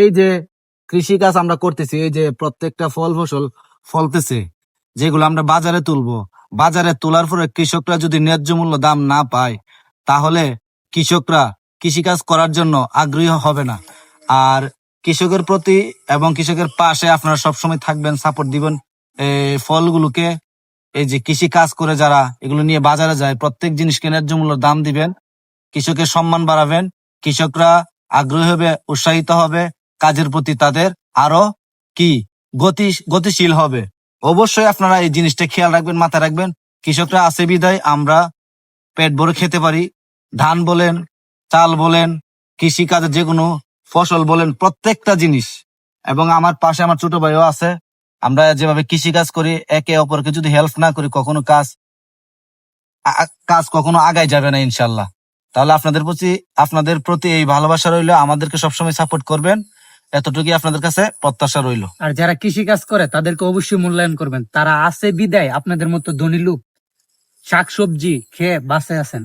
এই যে কৃষি কাজ আমরা করতেছি, এই যে প্রত্যেকটা ফল ফসল ফলতেছে, যেগুলো আমরা বাজারে তুলবো, বাজারে তোলার পরে কৃষকরা যদি ন্যায্য মূল্য দাম না পায়, তাহলে কৃষকরা কৃষিকাজ করার জন্য আগ্রহী হবে না। আর কৃষকের প্রতি এবং কৃষকের পাশে আপনারা সবসময় থাকবেন সাপোর্ট দিবেন ফলগুলোকে, এই যে কৃষি কাজ করে যারা এগুলো নিয়ে বাজারে যায়, প্রত্যেক জিনিসকে ন্যায্য মূল্য দাম দিবেন, কৃষকের সম্মান বাড়াবেন, কৃষকরা আগ্রহী হবে, উৎসাহিত হবে কাজের প্রতি তাদের আরও কি গতি, গতিশীল হবে। অবশ্যই আপনারা এই জিনিসটা খেয়াল রাখবেন, মাথায় রাখবেন। কৃষকরা আছে বিদায়, আমরা পেট ভরে খেতে পারি। ধান বলেন, চাল বলেন কৃষি কাজের যে কোনো ফসল বলেন, প্রত্যেকটা জিনিস। এবং আমার পাশে আমার ছোট ভাইও আছে। আমরা যেভাবে কৃষি কাজ করি, একে অপরকে যদি হেল্প না করি, কখনো কাজ কাজ কখনো আগায় যাবে না, ইনশাল্লাহ। তাহলে আপনাদের প্রতি আপনাদের প্রতি এই ভালোবাসা রইল। আমাদেরকে সবসময় সাপোর্ট করবেন। এতটুকুই আপনাদের কাছে প্রত্যাশা রইল। আর যারা কৃষি কাজ করে, তাদেরকে অবশ্যই মূল্যায়ন করবেন। তারা আছে বিদায়, আপনাদের মতো ধনী লোক, শাকসবজি খেয়ে বাসে আছেন।